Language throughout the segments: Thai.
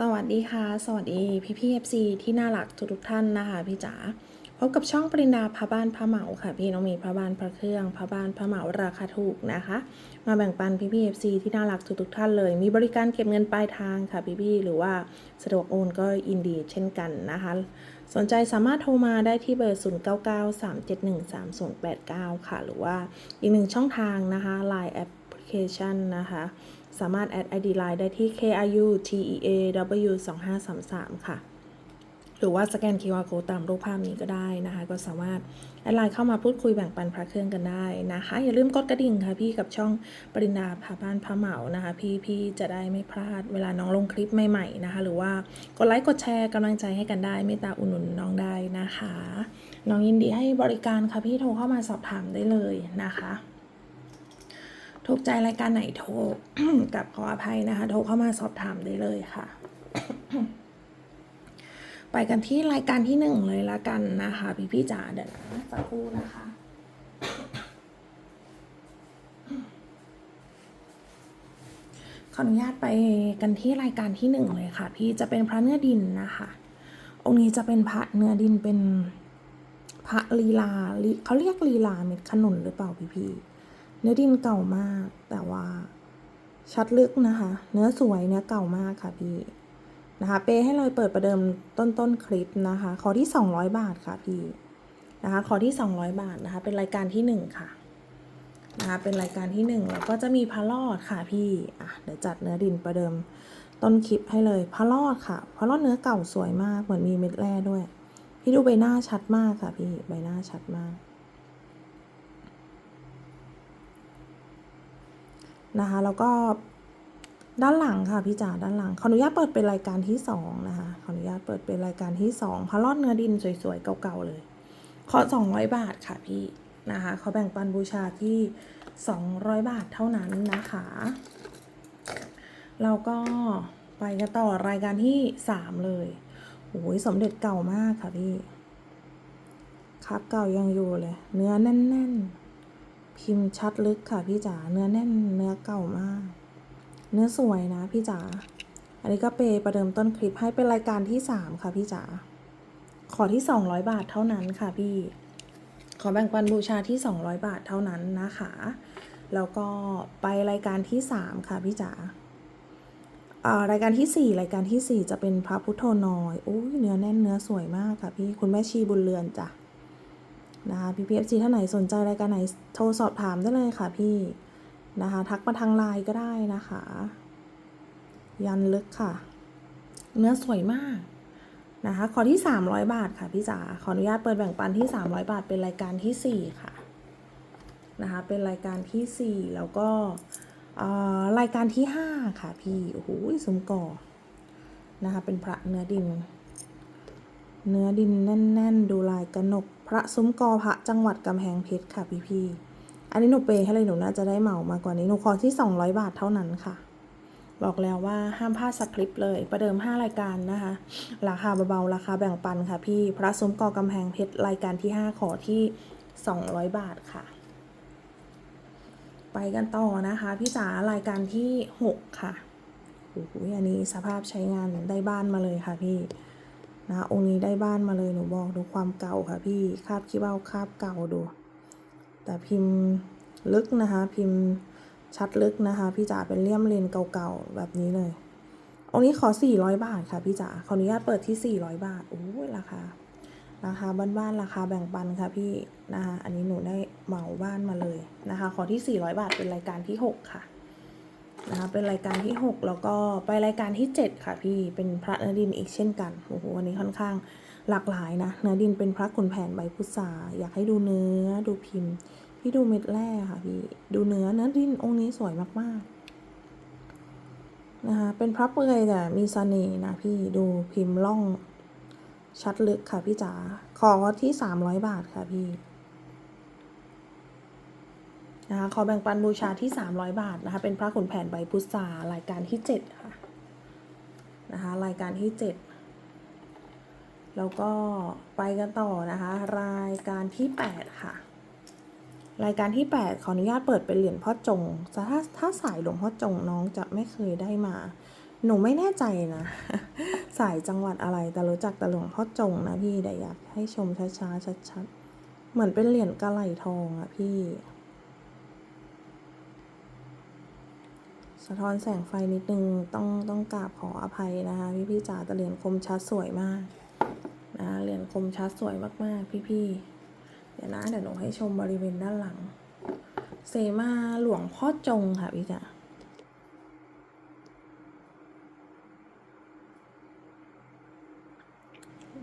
สวัสดีค่ะ สวัสดีพี่พี่เอฟซีที่น่ารักทุกทุกท่านนะคะพี่จ๋าพบกับช่องปรินดาพระบ้านพระเหมาค่ะ พี่น้องมีพระบ้านพระเครื่องพระบ้านพระเหมาราคาถูกนะคะ มาแบ่งปันพี่พี่เอฟซีที่น่ารักทุกทุกท่านเลย มีบริการเก็บเงินปลายทางค่ะพี่พี่หรือว่าสะดวกโอนก็ยินดีเช่นกันนะคะ สนใจสามารถโทรมาได้ที่เบอร์ 0993713089 ค่ะ หรือว่าอีกหนึ่งช่องทางนะคะ Line Application นะคะ สามารถแอด ID Line ได้ที่ KRU TEAW 2533 ค่ะ หรือว่าสแกน QR Code ตามรูปภาพนี้ก็ได้นะคะ ก็สามารถแอดไลน์เข้ามาพูดคุยแบ่งปันพระเครื่องกันได้นะคะ อย่าลืมกดกระดิ่งค่ะพี่กับช่องปรินดาพาบ้านพาเหมานะคะ พี่พี่จะได้ไม่พลาดเวลาน้องลงคลิปใหม่ๆนะคะ หรือว่ากดไลค์กดแชร์กำลังใจให้กันได้เมตตาอุดหนุนน้องได้นะคะ น้องยินดีให้บริการค่ะพี่โทรเข้ามาสอบถามได้เลยนะคะ ถูกใจรายการไหนโทรกับขออภัยนะคะ โทรเข้ามาสอบถามได้เลยค่ะ ไปกันที่รายการที่หนึ่งเลยละกันนะคะ พี่พี่จ๋าเดี๋ยวนะสักครู่นะคะขออนุญาตไปกันที่รายการที่หนึ่งเลยค่ะ พี่จะเป็นพระเนื้อดินนะคะ องค์นี้จะเป็นพระเนื้อดินเป็นพระลีลาลเขาเรียกลีลาเม็ดขนุนหรือเปล่าพี่พี่ นื้อดินเก่ามาก แต่ว่าชัดลึกนะคะ เนื้อสวยเนื้อเก่ามากค่ะพี่นะคะเปให้เลยเปิดประเดิมต้นต้นคลิปนะคะขอที่ 200 บาทค่ะพี่นะคะขอที่ 200 บาทนะคะ เป็นรายการที่ 1 ค่ะนะคะเป็นรายการที่ 1 แล้วก็จะมีพระรอดค่ะพี่อะเดี๋ยวจัดเนื้อดินประเดิมต้นคลิปให้เลยพระรอดค่ะพระรอดเนื้อเก่าสวยมากเหมือนมีเม็ดแร่ด้วย พี่ดูใบหน้าชัดมากค่ะพี่ใบหน้าชัดมาก นะคะ แล้วก็ด้านหลังค่ะพี่จ๋าด้านหลังขออนุญาตเปิดเป็นรายการที่สองนะคะขออนุญาตเปิดเป็นรายการที่สองพระรอดเนื้อดินสวยๆเก่าๆเลยขอสองร้อยบาทค่ะพี่นะคะเขาแบ่งปันบูชาที่สองร้อยบาทเท่านั้นนะคะเราก็ไปกันต่อรายการที่สามเลยโอ้ยสมเด็จเก่ามากค่ะพี่ครับเก่ายังอยู่เลย เนื้อแน่นๆ พิมพ์ชัดลึกค่ะพี่จ๋า เนื้อแน่นเนื้อเก่ามาก เนื้อสวยนะพี่จ๋า อันนี้ก็เปย์ประเดิมต้นคลิปให้เป็นรายการที่สามค่ะพี่จ๋า ขอที่สองร้อยบาทเท่านั้นค่ะพี่ ขอแบ่งปันบูชาที่สองร้อยบาทเท่านั้นนะคะ แล้วก็ไปรายการที่สามค่ะพี่จ๋ารายการที่สี่รายการที่สี่จะเป็นพระพุทโธน้อยโอ้ยเนื้อแน่นเนื้อสวยมากค่ะพี่ คุณแม่ชีบุญเรือนจ้ะ นะคะพี่พีเอฟซีท่านไหนสนใจรายการไหนโทรสอบถามได้เลยค่ะพี่นะคะทักมาทางไลน์ก็ได้นะคะ ยันลึกค่ะ เนื้อสวยมากนะคะขอที่ 300 บาทค่ะพี่จ๋าขออนุญาตเปิดแบ่งปันที่ 300 บาทเป็นรายการทีสี่4 ค่ะนะคะเป็นรายการทีสี่ 4 แล้วก็รายการที่ 5 ค่ะพี่โอ้โหสมก่อนะคะเป็นพระเนื้อดิน เนื้อดินแน่น ๆ ดูลายกระหนก พระซุ้มกอพระจังหวัดกำแพงเพชรค่ะพี่ๆอันนี้หนูเปย์ให้เลยหนูน่าจะได้เหมามากกว่านี้หนูขอที่ 200 บาทเท่านั้นค่ะ บอกแล้วว่าห้ามพลาดสักคลิปเลย ประเดิม 5 รายการนะคะ ราคาเบาๆราคาแบ่งปันค่ะพี่พระซุ้มกอกำแพงเพชรรายการที่ 5 ขอที่ 200 บาทค่ะ ไปกันต่อนะคะ พี่จ๋ารายการที่ 6 ค่ะโอ้โหอันนี้สภาพใช้งานได้บ้านมาเลยค่ะพี่ นะองค์นี้ได้บ้านมาเลยหนูบอกดูความเก่าค่ะพี่คาบขี้เบ้าคาบเก่าดู แต่พิมพ์ลึกนะคะ พิมพ์ชัดลึกนะคะ พี่จ๋าเป็นเลี่ยมเลนเก่าๆแบบนี้เลย องค์นี้ขอ 400 บาทค่ะพี่จ๋าขออนุญาตเปิดที่ 400 บาทโอ้ราคาราคาบ้านๆราคาแบ่งปันค่ะพี่นะคะอันนี้หนูได้เหมาบ้านมาเลยนะคะ ขอที่ 400 บาทเป็นรายการที่ 6 ค่ะ นะคะเป็นรายการที่ 6 แล้วก็ไปรายการที่ 7 ค่ะพี่เป็นพระเนื้อดินอีกเช่นกันโอ้โหวันนี้ค่อนข้างหลากหลายนะเนื้อดินเป็นพระขุนแผนใบพุทราอยากให้ดูเนื้อดูพิมพ์ พี่ดูเม็ดแร่ค่ะพี่ดูเนื้อเนื้อดินองค์นี้สวยมากๆนะคะเป็นพระเปลือยแต่มีเสน่ห์นะพี่ดูพิมพ์ล่องชัดลึกค่ะพี่จ๋าขอที่ 300 บาทค่ะพี่ นะคะขอแบ่งปันบูชาที่ 300 บาทนะคะ เป็นพระขุนแผนใบพุทรารายการที่ 7 ค่ะ นะคะ รายการที่ 7 แล้วก็ไปกันต่อนะคะ รายการที่ 8 ค่ะ รายการที่ 8 ขออนุญาตเปิดเป็นเหรียญพ่อจง ถ้าถ้าสายหลวงพ่อจงน้องจะไม่เคยได้มา หนูไม่แน่ใจนะ สายจังหวัดอะไร แต่รู้จักแต่หลวงพ่อจงนะพี่แต่อยากให้ชมช้าๆชัดๆ เหมือนเป็นเหรียญกระไหลทองอะพี่ สะท้อนแสงไฟนิดนึงต้องต้องกราบขออภัยนะคะพี่พี่จ๋าแต่เหรียญคมชัดสวยมากนะเหรียญคมชัดสวยมากๆ พี่พี่เดี๋ยวนะเดี๋ยวหนูให้ชมบริเวณด้านหลัง เซมาหลวงพ่อจงค่ะพี่จ๋า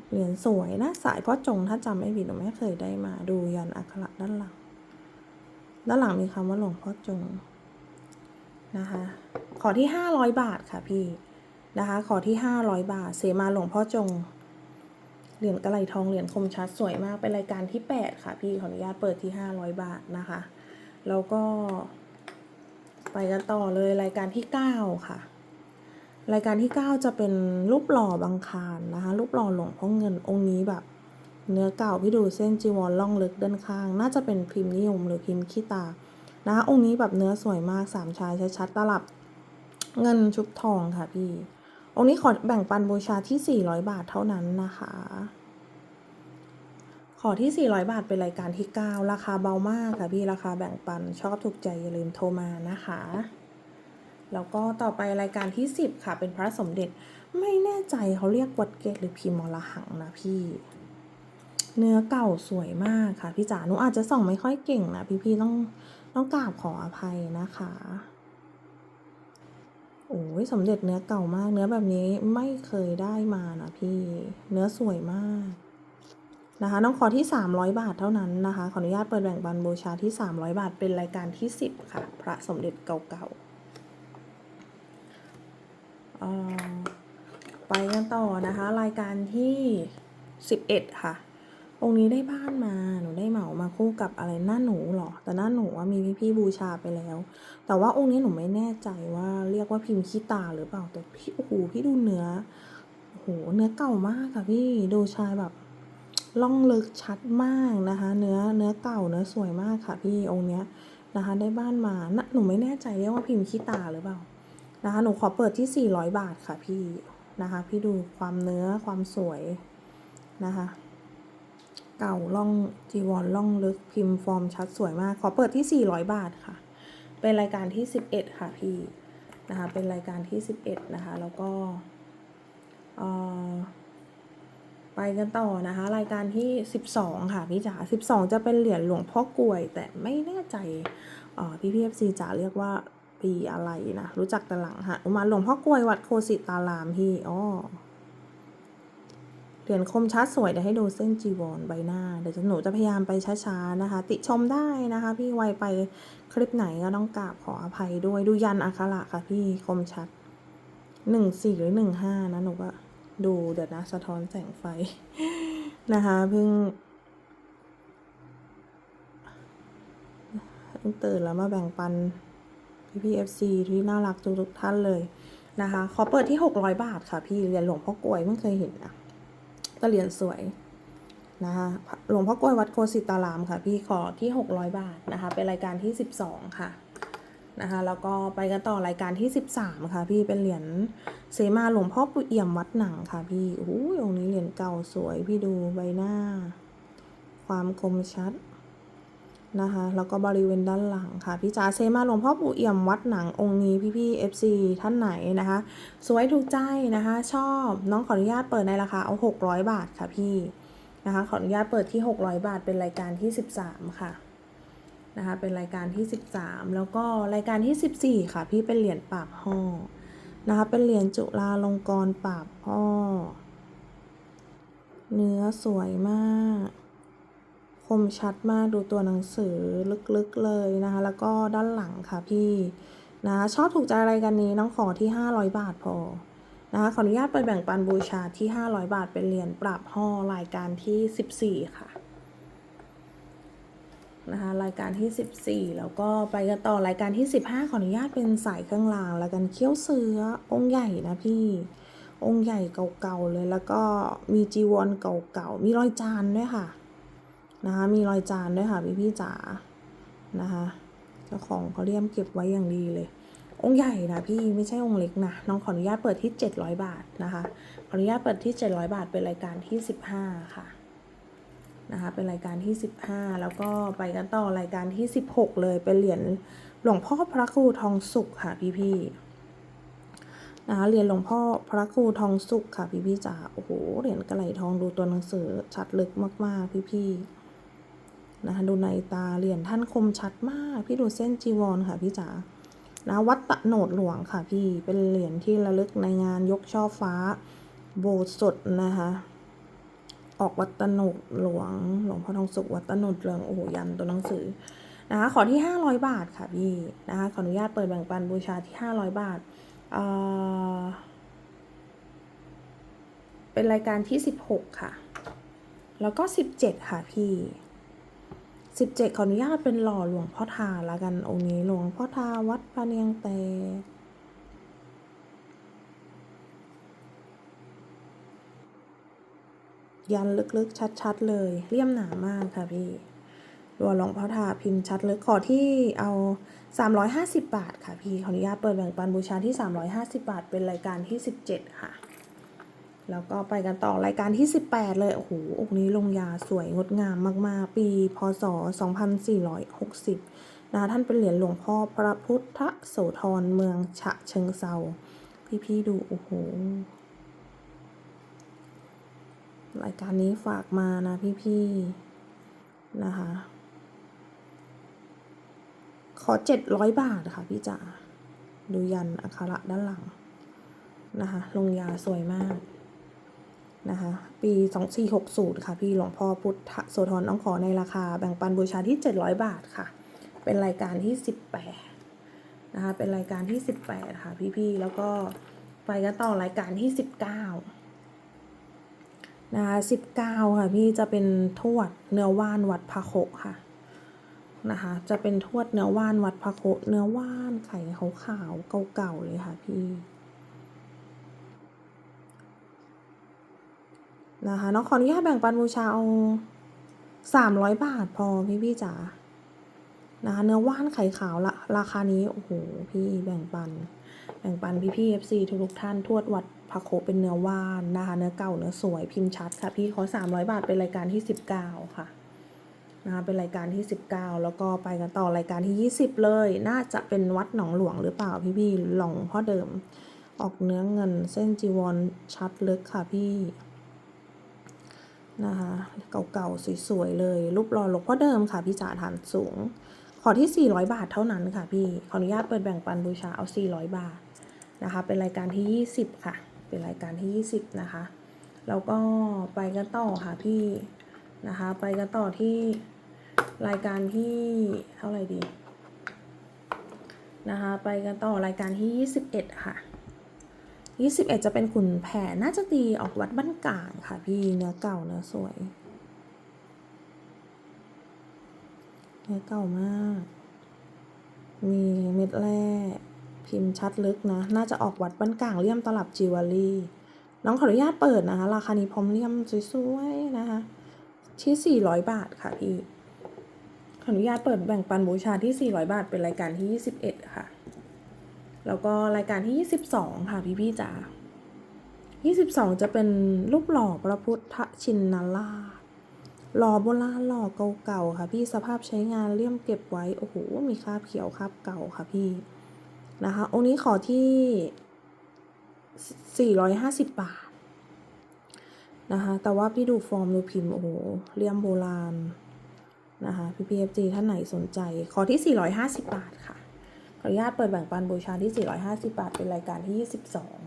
เหรียญสวยนะ สายพ่อจงถ้าจำไม่ผิดหนูไม่เคยได้มาดูยันอักขระด้านหลัง ด้านหลังมีคำว่าหลวงพ่อจง นะคะ ขอที่ห้าร้อยบาทค่ะพี่นะคะ ขอที่ห้าร้อยบาท เสมาหลวงพ่อจง เหรียญกระไหลทองเหรียญคมชัดสวยมากเป็นรายการที่แปดค่ะพี่ขออนุญาตเปิดที่ห้าร้อยบาทนะคะ แล้วก็ ไปกันต่อเลยรายการที่เก้าค่ะ รายการที่ 9 จะเป็นรูปหล่อบางคารนะคะ รูปหล่อหลวงพ่อเงินองค์นี้แบบเนื้อเก่าพี่ดูเส้นจีวรล่องลึกด้านข้าง น่าจะเป็นพิมพ์นิยมหรือพิมพ์ขี้ตา นะองค์นี้แบบเนื้อสวยมากสามชายชัดๆตลับเงินชุบทองค่ะพี่ องค์นี้ขอแบ่งปันบูชาที่ 400 บาทเท่านั้นนะคะ ขอที่ 400 บาทเป็นรายการที่ 9 ราคาเบามากค่ะพี่ราคาแบ่งปันชอบถูกใจอย่าลืมโทรมานะคะ แล้วก็ต่อไปรายการที่ 10 ค่ะ เป็นพระสมเด็จไม่แน่ใจเขาเรียกวัดเกตหรือพิมพ์มรหังนะพี่ เนื้อเก่าสวยมากค่ะพี่จ๋าหนูอาจจะส่องไม่ค่อยเก่งนะพี่ๆต้อง ต้องกราบขออภัยนะคะโอ้ยสมเด็จเนื้อเก่ามาก เนื้อแบบนี้ไม่เคยได้มานะพี่ เนื้อสวยมาก นะคะ น้องขอที่ 300 บาทเท่านั้นนะคะ ขออนุญาตเปิดแบ่งปันบูชาที่ 300 บาท เป็นรายการที่ 10 ค่ะ พระสมเด็จเก่าๆอ่อไปกันต่อนะคะ รายการที่สิบเอ็ดค่ะ องค์นี้ได้บ้านมา หนูได้เหมามาคู่กับอะไรหน้าหนูเหรอ แต่หน้าหนูว่ามีพี่ๆบูชาไปแล้ว แต่ว่าองค์นี้หนูไม่แน่ใจว่าเรียกว่าพิมพ์ขี้ตาหรือเปล่า แต่พี่โอ้โหพี่ดูเนื้อ โอ้โหเนื้อเก่ามากค่ะพี่ดูชายแบบล่องลึกชัดมากนะคะ เนื้อเนื้อเก่าเนื้อสวยมากค่ะ พี่องค์เนี้ยนะคะ ได้บ้านมานะหนูไม่แน่ใจเรียกว่าพิมพ์ขี้ตาหรือเปล่านะคะ หนูขอเปิดที่ 400 บาทค่ะพี่นะคะ พี่ดูความเนื้อความสวยนะคะ เก่าล่องจีวรล่องลึกพิมพ์ฟอร์มชัดสวยมาก ขอเปิดที่ 400 บาทค่ะ เป็นรายการที่ 11 ค่ะพี่นะคะเป็นรายการที่ 11 นะคะ แล้วก็ไปกันต่อนะคะ รายการที่ 12 ค่ะพี่จ๋า12 จะเป็นเหรียญหลวงพ่อกลวย แต่ไม่แน่ใจอ่อพี่พีเอฟซีจ๋าเรียกว่าปีอะไรนะ รู้จักแต่หลังฮะอุมาหลวงพ่อกลวยวัดโคสิตารามพี่อ๋อ เหรียญคมชัดสวยเดี๋ยวให้ดูเส้นจีวรใบหน้า เดี๋ยวหนูจะพยายามไปช้าๆนะคะ ติชมได้นะคะ พี่ไวไปคลิปไหนก็ต้องกราบขออภัยด้วยดูยันอักขระค่ะพี่คมชัดหนึ่งสี่หรือหนึ่งห้านะหนูก็ดูเดี๋ยวนะสะท้อนแสงไฟนะคะเพิ่งตื่นแล้วมาแบ่งปันพี่พีเอฟซีที่น่ารักทุกทุกๆท่านเลยนะคะ ขอเปิดที่600บาทค่ะพี่เหรียญหลวงพ่อกลวยไม่เคยเห็นนะ ต่เหรียญสวยนะคะหลวงพ่อกลวยวัดโคสิตารามค่ะ พี่ขอที่ 600 บาทนะคะ เป็นรายการที่ 12 ค่ะนะคะแล้วก็ไปกันต่อรายการที่ 13 ค่ะ พี่เป็นเหรียญเสมาหลวงพ่อปุเอี่ยมวัดหนังค่ะ พี่โอ้ยองนี้เหรียญเก่าสวยพี่ดูใบหน้า ความคมชัด นะคะ แล้วก็บริเวณด้านหลังค่ะ พี่จ๋าเซมาหลวงพ่อปู่เอี่ยมวัดหนังองค์นี้พี่พี่ FC ท่านไหนนะคะ สวยถูกใจนะคะ ชอบน้องขออนุญาตเปิดในราคาเอา 600 บาทค่ะพี่นะคะ ขออนุญาตเปิดที่ 600 บาทเป็นรายการที่ 13 ค่ะนะคะเป็นรายการที่ 13 แล้วก็รายการที่ 14 ค่ะ พี่เป็นเหรียญปากห่อนะคะเป็นเหรียญจุฬาลงกรณ์ปากห่อ เนื้อสวยมาก คมชัดมากดูตัวหนังสือลึกๆเลยนะคะ แล้วก็ด้านหลังค่ะพี่นะะชอบถูกใจอะไรกันนี้น้องขอที่ 500 บาทพอนะคะขออนุญาตไปแบ่งปันบูชาที่ 500 บาทเป็นเหรียญปรับห่อรายการที่ 14 ค่ะนะคะรายการที่ 14 แล้วก็ไปกันต่อรายการที่ 15 ขออนุญาตเป็นสายเครื่องรางแล้วกันเขี้ยวเสือองค์ใหญ่นะพี่ องค์ใหญ่เก่าๆเลยแล้วก็มีจีวรเก่าๆมีรอยจานด้วยค่ะ นะคะมีรอยจานด้วยค่ะพี่พี่จ๋านะคะเจ้าของเขาเรียมเก็บไว้อย่างดีเลย องค์ใหญ่นะพี่ไม่ใช่องค์เล็กนะน้องขออนุญาตเปิดที่ 700 บาทนะคะขออนุญาตเปิดที่ 700 บาทเป็นรายการที่ 15 ค่ะนะคะเป็นรายการที่ 15 แล้วก็ไปกันต่อรายการที่ 16 เลยเป็นเหรียญหลวงพ่อพระครูทองสุขค่ะพี่ๆนะคะเหรียญหลวงพ่อพระครูทองสุขค่ะพี่ๆจ๋าโอ้โหเหรียญกระไหลทองดูตัวหนังสือชัดลึกมากๆ พี่ๆ นะคะ ดูในตาเหรียญท่านคมชัดมาก พี่ดูเส้นจีวรค่ะพี่จ๋านะวัดตะโหนดหลวงค่ะพี่เป็นเหรียญที่ระลึกในงานยกช่อฟ้า โบสถ์สดนะคะ ออกวัดตะโหนดหลวง หลวงพ่อทองสุขวัดตะโหนดหลวงโอ้โหยันตัวหนังสือนะคะขอที่ 500 บาทค่ะพี่นะคะขออนุญาตเปิดแบ่งปันบูชาที่ 500 บาทเอ่อเป็นรายการที่ 16 ค่ะ แล้วก็ 17 ค่ะพี่ สิบเจ็ดขออนุญาตเป็นหล่อหลวงพ่อทาละกันองค์นี้หลวงพ่อทาวัดพระเนียงเตยันลึกๆ ชัดๆ เลยเลี่ยมหนามากค่ะพี่ตัวหลวงพ่อทาพิมพ์ชัดลึกขอที่เอา 350 บาทค่ะพี่ขออนุญาตเปิดแบ่งปันบูชาที่ 350 บาท เป็นรายการที่ 17 ค่ะ แล้วก็ไปกันต่อรายการที่ 18 เลย โอ้โหองค์นี้ลงยาสวยงดงามมาก ๆ ปี พศ 2460นะคะท่านเป็นเหรียญหลวงพ่อพระพุทธโสธรเมืองฉะเชิงเซา พี่ ๆ ดู โอ้โห รายการนี้ฝากมานะ พี่ ๆ นะคะ ขอ 700 บาทค่ะ พี่จ๋า ดูยันอักขระด้านหลังนะคะลงยาสวยมาก นะคะ ปี 2460 ค่ะพี่หลวงพ่อพุทธโสธรน้องขอในราคาแบ่งปันบูชาที่ 700 บาทค่ะ เป็นรายการที่ 18 นะคะ เป็นรายการที่ 18 ค่ะพี่ๆ แล้วก็ไปกันต่อรายการที่ 19 นะคะ 19 ค่ะพี่จะเป็นทวดเนื้อว่านวัดพระโคค่ะนะคะ จะเป็นทวดเนื้อว่านวัดพระโคเนื้อว่านไข่ขาวๆเก่าๆเลยค่ะพี่ นะคะน้องขออนุญาตแบ่งปันบูชาเอาสามร้อยบาทพอพี่พี่จ๋านะคะเนื้อว่านไข่ขาวละราคานี้โอ้โหพี่แบ่งปัน แบ่งปันพี่พี่เอฟซีทุกท่านทวดวัดพระโคเป็นเนื้อว่านนะคะเนื้อเก่าเนื้อสวยพิมพ์ชัดค่ะ พี่ขอสามร้อยบาทเป็นรายการที่สิบเก้าค่ะนะคะเป็นรายการที่สิบเก้าแล้วก็ไปกันต่อรายการที่ยี่สิบเลย น่าจะเป็นวัดหนองหลวงหรือเปล่าพี่พี่หลงพ่อเดิม ออกเนื้อเงินเส้นจีวรชัดลึกค่ะพี่ นะคะเก่าๆสวยๆเลยรูปหล่อหลวงพ่อเดิมค่ะพี่จ๋าฐานสูง ขอที่ 400 บาทเท่านั้นค่ะพี่ขออนุญาตเปิดแบ่งปันบูชาเอา 400 บาทนะคะ เป็นรายการที่ 20 ค่ะ เป็นรายการที่ 20 นะคะแล้วก็ไปกันต่อค่ะพี่นะคะ ไปกันต่อที่รายการที่เท่าไหร่ดีนะคะ ไปกันต่อรายการที่ 21 ค่ะ ยี่สิบเอ็ดจะเป็นขุนแผนน่าจะตีออกวัดบ้านกลางค่ะ พี่เนื้อเก่าเนื้อสวย เนื้อเก่ามาก มีเม็ดแร่พิมพ์ชัดลึกนะ น่าจะออกวัดบ้านกลางเลี่ยมตลับจิวเวลรี่ น้องขออนุญาตเปิดนะคะ ราคานี้พร้อมเลี่ยมสวยๆนะคะ ที่สี่ร้อยบาทค่ะพี่ ขออนุญาตเปิดแบ่งปันบูชาที่ 400 บาทเป็นรายการที่ 21 ค่ะ แล้วก็รายการที่ 22 ค่ะพี่พี่จ๋า22 จะเป็นรูปหล่อพระพุทธชินนราชหล่อโบราณหล่อเก่าๆค่ะพี่สภาพใช้งานเลี่ยมเก็บไว้ โอ้โห มีคราบเขียวคราบเก่าค่ะพี่นะคะ องค์นี้ขอที่ 450 บาทนะคะ แต่ว่าพี่ดูฟอร์มดูพิมพ์โอ้โหเลี่ยมโบราณนะคะพี่พีเอฟจีท่านไหนสนใจ ขอที่ 450 บาทค่ะ ออนุญาตเปิดแบ่งปันบูชาที่ 450 บาท เป็นรายการที่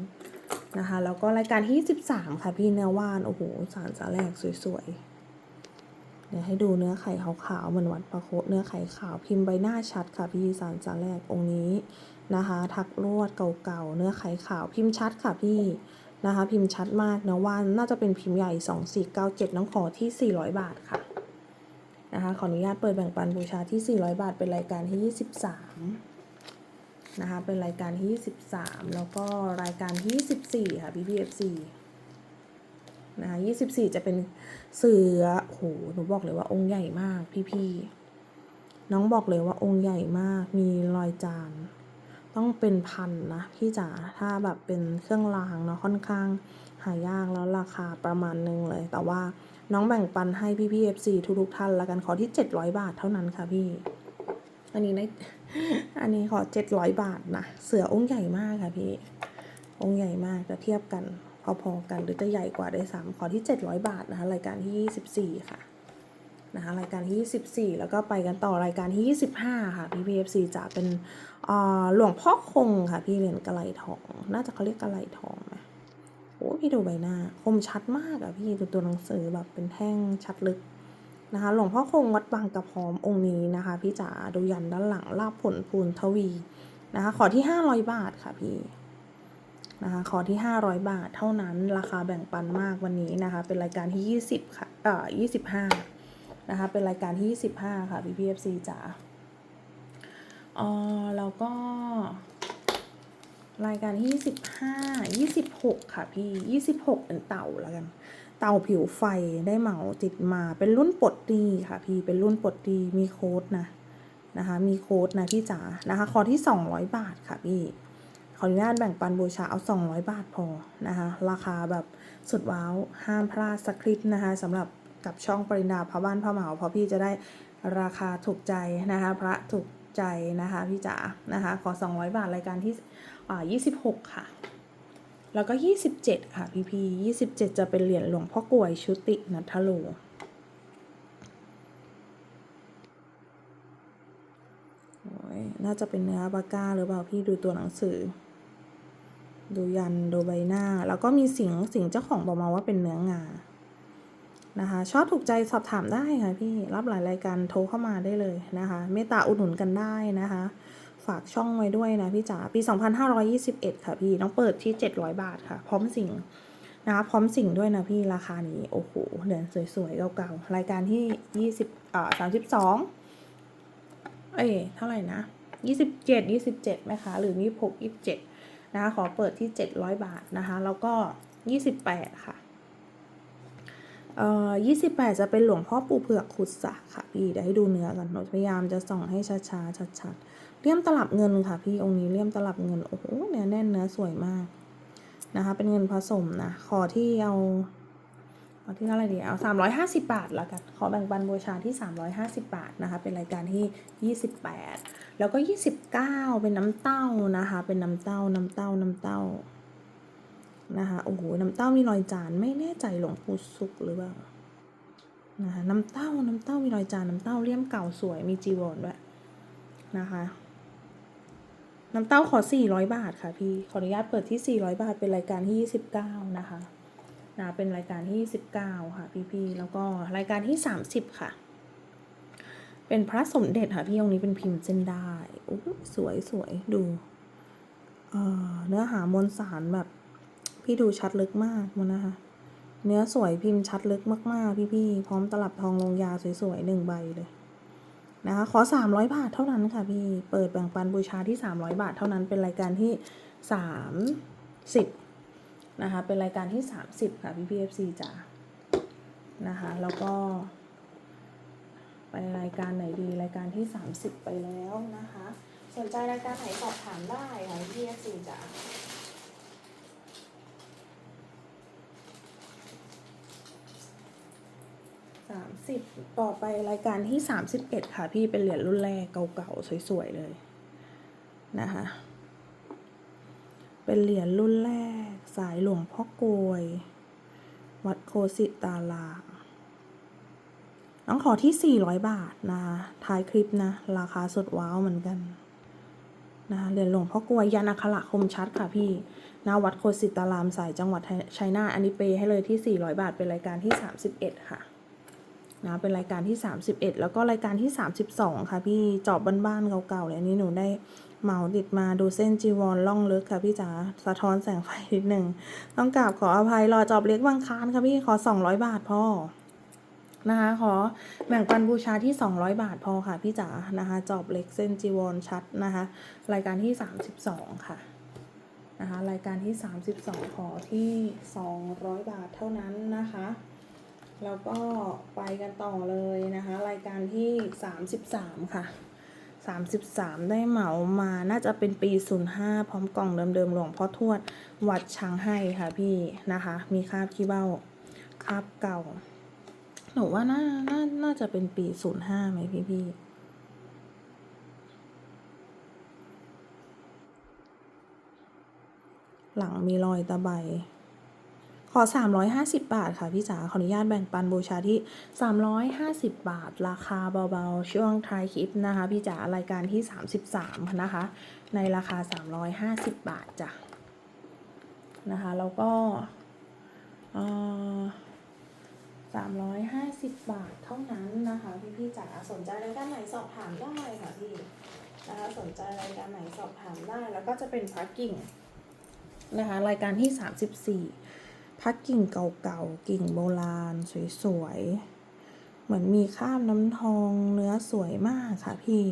22 นะคะ แล้วก็รายการที่ 23 ค่ะพี่เนื้อว่าน โอ้โห สารสาแรกสวยๆ เดี๋ยวให้ดูเนื้อไข่ขาวๆ เหมือนวัดประโคเนื้อไข่ขาวพิมพ์ใบหน้าชัดค่ะพี่สารสาแรกองค์นี้นะคะ ทักลวดเก่าๆ เนื้อไข่ขาวพิมพ์ชัดค่ะพี่นะคะ พิมพ์ชัดมากเนื้อว่านน่าจะเป็นพิมพ์ใหญ่ 2497 น้องขอที่ 400 บาทค่ะนะคะ ขออนุญาตเปิดแบ่งปันบูชาที่ 400 บาท เป็นรายการที่ 23 นะคะเป็นรายการที่ 23 แล้วก็รายการที่ 24 ค่ะ PPFC นะคะ24จะเป็นเสือโหหนูบอกเลยว่าองค์ใหญ่มากพี่ๆน้องบอกเลยว่าองค์ใหญ่มากมีรอยจาน ต้องเป็นพันนะพี่จ๋าถ้าแบบเป็นเครื่องรางเนาะค่อนข้างหายากแล้วราคาประมาณนึงเลย แต่ว่าน้องแบ่งปันให้พี่พี่เอฟซีทุกๆท่านละกันขอที่ 700 บาทเท่านั้นค่ะพี่ อันนี้ใน อันนี้ขอ700บาทนะ เสือองค์ใหญ่มากค่ะพี่ องค์ใหญ่มากจะเทียบกันพอๆกันหรือจะใหญ่กว่าได้วยซ้ำขอที่700บาทนะคะรายการที่24ค่ะนะคะรายการที่ 24 แล้วก็ไปกันต่อรายการที่ 25 ค่ะพี่ PFC จะเป็นอ่อหลวงพ่อคงค่ะ พี่เหรียญกระไหลทอง น่าจะเขาเรียกกระไหลทองไหมโอ้พี่ดูใบหน้า คมชัดมากอะพี่ดูตัวหนังสือแบบเป็นแท่งชัดลึก นะคะหลวงพ่อคงวัดบางกระพร้อมองค์นี้นะคะ พี่จ๋าดูยันด้านหลังลาบผลพูนทวีนะคะ ขอที่ 500 บาทค่ะพี่นะคะขอที่ 500 บาทเท่านั้นราคาแบ่งปันมากวันนี้นะคะ เป็นรายการที่ 20ค่ะเอ่อ25 นะคะ เป็นรายการที่ 25 ค่ะพี่พีเอฟซีจ๋าเออแล้วก็ รายการที่ 25 26 ค่ะพี่ 26 เป็นเต่าแล้วกัน เต่าผิวไฟได้เหมาติดมาเป็นรุ่นปลดดีค่ะพี่เป็นรุ่นปลดดีมีโค้ดนะนะคะ มีโค้ดนะพี่จ๋านะคะขอที่ 200 บาทค่ะพี่ขออนุญาตแบ่งปันบูชาเอา 200 บาทพอนะคะ ราคาแบบสุดว้าวห้ามพลาดสักคลิปนะคะสำหรับกับช่องปรินาพระบ้านพระเหมาเพราะพี่จะได้ราคาถูกใจนะคะ พระถูกใจนะคะพี่จ๋านะคะ ขอ 200 บาทรายการที่อ่า26 ค่ะ แล้วก็ 27 ค่ะพี่พี27 จะเป็นเหรียญหลวงพ่อกวยชุตินัทโล น่าจะเป็นเนื้อปาก้าหรือเปล่าพี่ดูตัวหนังสือ ดูยันดูใบหน้า แล้วก็มีสิงสิงเจ้าของบอกมาว่าเป็นเนื้องา นะคะ ชอบถูกใจสอบถามได้ค่ะพี่ รับหลายรายการโทรเข้ามาได้เลยนะคะ เมตตาอุดหนุนกันได้นะคะ ฝากช่องไว้ด้วยนะพี่จ๋าปี 2521 ค่ะพี่ น้องเปิดที่ 700 บาทค่ะ พร้อมสิ่งนะคะพร้อมสิ่งด้วยนะพี่ราคานี้ โอ้โหเหรียญสวยๆเก่าๆรายการที่ 20อ่า32 เอ้ยเท่าไหร่นะยี่สิบเจ็ดยี่สิบเจ็ดไหมคะหรือยี่หกยี่สิบเจ็ดนะคะขอเปิดที่เจ็ดร้อยบาทนะคะ แล้วก็ยี่สิบแปดค่ะเอ่อยี่สิบแปดจะเป็นหลวงพ่อปู่เผือกขุดสระค่ะพี่เดี๋ยวให้ดูเนื้อกันหนูพยายามจะส่องให้ช้าๆชัดๆ เลี่ยมตลับเงินค่ะพี่องค์นี้เลี่ยมตลับเงินโอ้โหเนื้อแน่นเนื้อสวยมากนะคะ เป็นเงินผสมนะขอที่เอาเอาที่เท่าไหร่ดีเอาสามร้อยห้าสิบาทแล้วกัน ขอแบ่งปันบูชาที่สามร้อยห้าสิบาทนะคะ เป็นรายการที่ยี่สิบแปดแล้วก็ยี่สิบเก้าเป็นน้ำเต้านะคะ เป็นน้ำเต้าน้ำเต้าน้ำเต้านะคะโอ้โหน้ำเต้ามีรอยจานไม่แน่ใจหลวงปู่สุกหรือเปล่านะคะน้ำเต้าน้ำเต้ามีรอยจานน้ำเต้าเลี่ยมเก่าสวยมีจีวรด้วยนะคะ น้ำเต้าขอสี่ร้อยบาทค่ะพี่ ขออนุญาตเปิดที่สี่ร้อยบาท เป็นรายการที่ยี่สิบเก้านะคะนะเป็นรายการที่19ค่ะ พี่ๆแล้วก็รายการที่ 30 ค่ะ เป็นพระสมเด็จค่ะ พี่องค์นี้เป็นพิมพ์เส้นได้โอ้สวยสวยดูเนื้อหามวลสารแบบ พี่ดูชัดลึกมากมันนะคะ เนื้อสวยพิมพ์ชัดลึกมากๆ พี่ๆพร้อมตลับทองลงยาสวยๆหนึ่งใบเลย นะคะขอ 300 บาทเท่านั้นค่ะพี่ เปิดแบ่งปันบูชาที่ 300 บาทเท่านั้นเป็นรายการที่ 30นะคะเป็นรายการที่ 30 ค่ะพี่พีเอฟซีจ๋านะคะแล้วก็ ไปรายการไหนดีรายการที่ 30 ไปแล้วนะคะ สนใจรายการไหนสอบถามได้ค่ะพี่พีเอฟซีจ๋า สามสิบต่อไปรายการที่สามสิบเอ็ดค่ะ พี่เป็นเหรียญรุ่นแรกเก่าๆ สวยๆ เลยนะคะเป็นเหรียญรุ่นแรก สายหลวงพ่อโกย วัดโคสิตารามต้องขอที่ 400 บาทนะคะท้ายคลิปนะ ราคาสุดว้าวเหมือนกันนะคะเหรียญหลวงพ่อกวยยันอัคระคมชัดค่ะพี่นาวัดโคสิตารามสายจังหวัดชัยนาอันนี้เปย์ให้เลยที่ 400 บาท เป็นรายการที่ 31 ค่ะ นะเป็นรายการที่ 31 แล้วก็รายการที่ 32 ค่ะพี่จอบบ้านๆเก่าๆเลยอันนี้หนูได้เหมาติดมาดูเส้นจีวรล่องลึกค่ะพี่จ๋าสะท้อนแสงไฟนิดหนึ่งต้องกราบขออภัยรอจอบเล็กบางคานค่ะพี่ขอ 200 บาทพอนะคะขอแบ่งปันบูชาที่ 200 บาทพอค่ะพี่จ๋านะคะจอบเล็กเส้นจีวรชัดนะคะ รายการที่ 32 ค่ะนะคะรายการที่ 32 ขอที่ 200 บาทเท่านั้นนะคะ แล้วก็ไปกันต่อเลยนะคะ รายการที่ 33 ค่ะสามสิบสามได้เหมามาน่าจะเป็นปีศูนย์ห้าพร้อมกล่องเดิมๆหลวงพ่อทวดวัดช้างให้ค่ะพี่นะคะ มีคาบขี้เบ้าคาบเก่า หนูว่าน่าน่าน่าจะเป็นปีศูนย์ห้าไหมพี่พี่หลังมีรอยตะไบ อ 350 บาทค่ะพี่จ๋าขออนุญาตแบ่งปันบูชาที่ 350 บาท ราคาเบาๆ ช่วงท้ายคลิปนะคะ พี่จ๋ารายการที่ 33 นะคะ ในราคา 350 บาทจ้ะนะคะแล้วก็เอ่อ350บาทเท่านั้นนะคะพี่พี่จ๋าสนใจรายการไหนสอบถามได้ค่ะพี่นะคะสนใจรายการไหนสอบถามได้แล้วก็จะเป็นพักกิ่งนะคะรายการที่34 พักกิ่งเก่าๆ กิ่งโบราณ สวยๆ เหมือนมีคราบน้ำทองเนื้อสวยมากค่ะพี่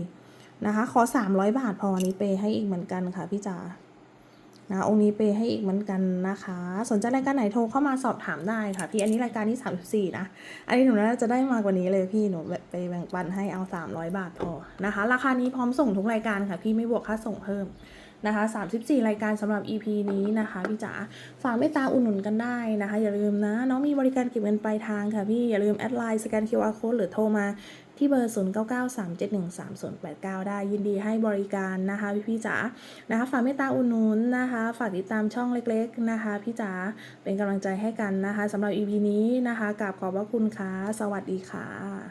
นะคะ ขอ 300 บาทพอวันนี้เปให้อีกเหมือนกันค่ะพี่จ๋านะองค์นี้เปให้อีกเหมือนกันนะคะ สนใจรายการไหนโทรเข้ามาสอบถามได้ค่ะ พี่อันนี้รายการที่ 34 นะ อันนี้หนูน่าจะได้มากกว่านี้เลยพี่หนูไปแบ่งปันให้เอา 300 บาทพอนะคะ ราคานี้พร้อมส่งทุกรายการค่ะ พี่ไม่บวกค่าส่งเพิ่ม นะคะ 34 รายการสำหรับ EP นี้นะคะพี่จ๋าฝากเมตตาอุดหนุนกันได้นะคะ อย่าลืมนะน้องมีบริการเก็บเงินปลายทางค่ะพี่อย่าลืมแอดไลน์สแกน QR code หรือโทรมาที่เบอร์ 0993713089 ได้ยินดีให้บริการนะคะพี่พี่จ๋านะคะฝากเมตตาอุนุนนะคะ ฝากติดตามช่องเล็กๆนะคะ พี่จ๋าเป็นกำลังใจให้กันนะคะสำหรับ EP นี้นะคะกราบขอบพระคุณค่ะ สวัสดีค่ะ